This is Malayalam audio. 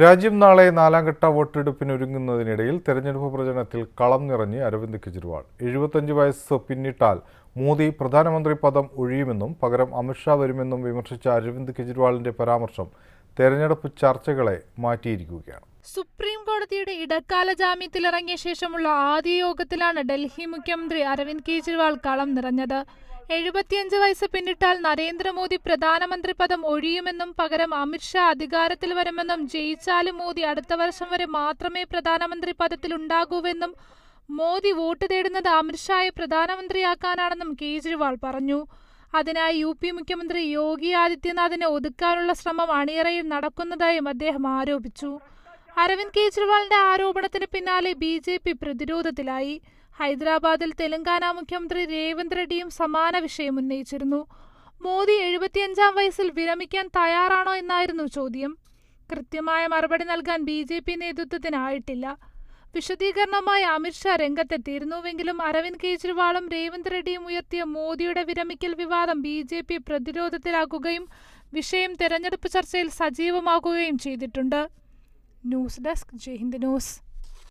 രാജ്യം നാളെ നാലാംഘട്ട വോട്ടെടുപ്പിനൊരുങ്ങുന്നതിനിടയിൽ തെരഞ്ഞെടുപ്പ് പ്രചരണത്തിൽ കളം നിറഞ്ഞ് അരവിന്ദ് കെജ്രിവാൾ. എഴുപത്തഞ്ച് വയസ്സ് പിന്നിട്ടാൽ മോദി പ്രധാനമന്ത്രി പദം ഒഴിയുമെന്നും പകരം അമിത്ഷാ വരുമെന്നും വിമർശിച്ച അരവിന്ദ് കെജ്രിവാളിന്റെ പരാമർശം തെരഞ്ഞെടുപ്പ് ചർച്ചകളെ മാറ്റിയിരിക്കുകയാണ്. സുപ്രീം കോടതിയുടെ ഇടക്കാല ജാമ്യത്തിലിറങ്ങിയ ശേഷമുള്ള ആദ്യ യോഗത്തിലാണ് ഡൽഹി മുഖ്യമന്ത്രി അരവിന്ദ് കെജ്രിവാൾ കളം നിറഞ്ഞത്. എഴുപത്തിയഞ്ച് വയസ്സ് പിന്നിട്ടാൽ നരേന്ദ്രമോദി പ്രധാനമന്ത്രി പദം ഒഴിയുമെന്നും പകരം അമിത്ഷാ അധികാരത്തിൽ വരുമെന്നും ജയിച്ചാലും മോദി അടുത്ത വർഷം വരെ മാത്രമേ പ്രധാനമന്ത്രി പദത്തിൽ ഉണ്ടാകൂവെന്നും മോദി വോട്ട് തേടുന്നത് അമിത്ഷായെ പ്രധാനമന്ത്രിയാക്കാനാണെന്നും കേജ്രിവാൾ പറഞ്ഞു. അതിനായി യു പി മുഖ്യമന്ത്രി യോഗി ആദിത്യനാഥിനെ ഒതുക്കാനുള്ള ശ്രമം അണിയറയിൽ നടക്കുന്നതായും അദ്ദേഹം ആരോപിച്ചു. അരവിന്ദ് കെജ്രിവാളിന്റെ ആരോപണത്തിന് പിന്നാലെ ബി പ്രതിരോധത്തിലായി. ഹൈദരാബാദിൽ തെലങ്കാന മുഖ്യമന്ത്രി രേവന്ത് റെഡ്ഡിയും സമാന വിഷയം ഉന്നയിച്ചിരുന്നു. മോദി എഴുപത്തിയഞ്ചാം വയസ്സിൽ വിരമിക്കാൻ തയ്യാറാണോ എന്നായിരുന്നു ചോദ്യം. കൃത്യമായ മറുപടി നൽകാൻ ബി ജെ പി നേതൃത്വത്തിനായിട്ടില്ല. വിശദീകരണവുമായി അമിത്ഷാ രംഗത്തെത്തിയിരുന്നുവെങ്കിലും അരവിന്ദ് കെജ്രിവാളും രേവന്ത് റെഡ്ഡിയും ഉയർത്തിയ മോദിയുടെ വിരമിക്കൽ വിവാദം ബി ജെ പി പ്രതിരോധത്തിലാക്കുകയും വിഷയം തെരഞ്ഞെടുപ്പ് ചർച്ചയിൽ സജീവമാക്കുകയും ചെയ്തിട്ടുണ്ട്. News desk Jaihind news.